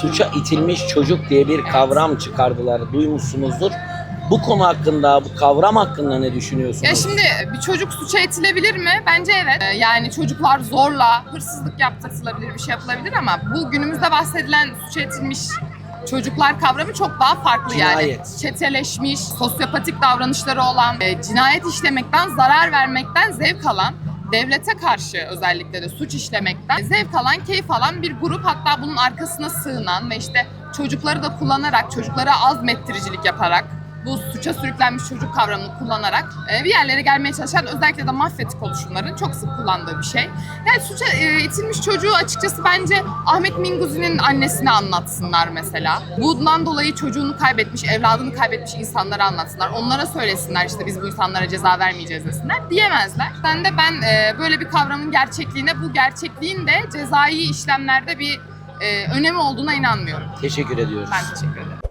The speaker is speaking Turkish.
suça itilmiş çocuk diye bir kavram çıkardılar. Duymuşsunuzdur. Bu konu hakkında, bu kavram hakkında ne düşünüyorsunuz? Ya şimdi bir çocuk suça itilebilir mi? Bence evet. Ee, Yani çocuklar zorla hırsızlık yaptırılabilir, bir şey yapılabilir ama bu günümüzde bahsedilen suça itilmiş çocuklar kavramı çok daha farklı yani. Cinayet. Çeteleşmiş, sosyopatik davranışları olan, e, cinayet işlemekten, zarar vermekten zevk alan, devlete karşı özellikle de suç işlemekten zevk alan, keyif alan bir grup. Hatta bunun arkasına sığınan ve işte çocukları da kullanarak, çocuklara azmettiricilik yaparak bu suça sürüklenmiş çocuk kavramını kullanarak e, bir yerlere gelmeye çalışan özellikle de mafyatik oluşumların çok sık kullandığı bir şey. Yani suça e, itilmiş çocuğu açıkçası bence Ahmet Minguzi'nin annesine anlatsınlar mesela. Bundan dolayı çocuğunu kaybetmiş, evladını kaybetmiş insanlara anlatsınlar. Onlara söylesinler işte biz bu insanlara ceza vermeyeceğiz desinler. Diyemezler. Ben de ben e, böyle bir kavramın gerçekliğine, bu gerçekliğin de cezai işlemlerde bir e, önemi olduğuna inanmıyorum. Teşekkür ediyoruz. Ben teşekkür ederim.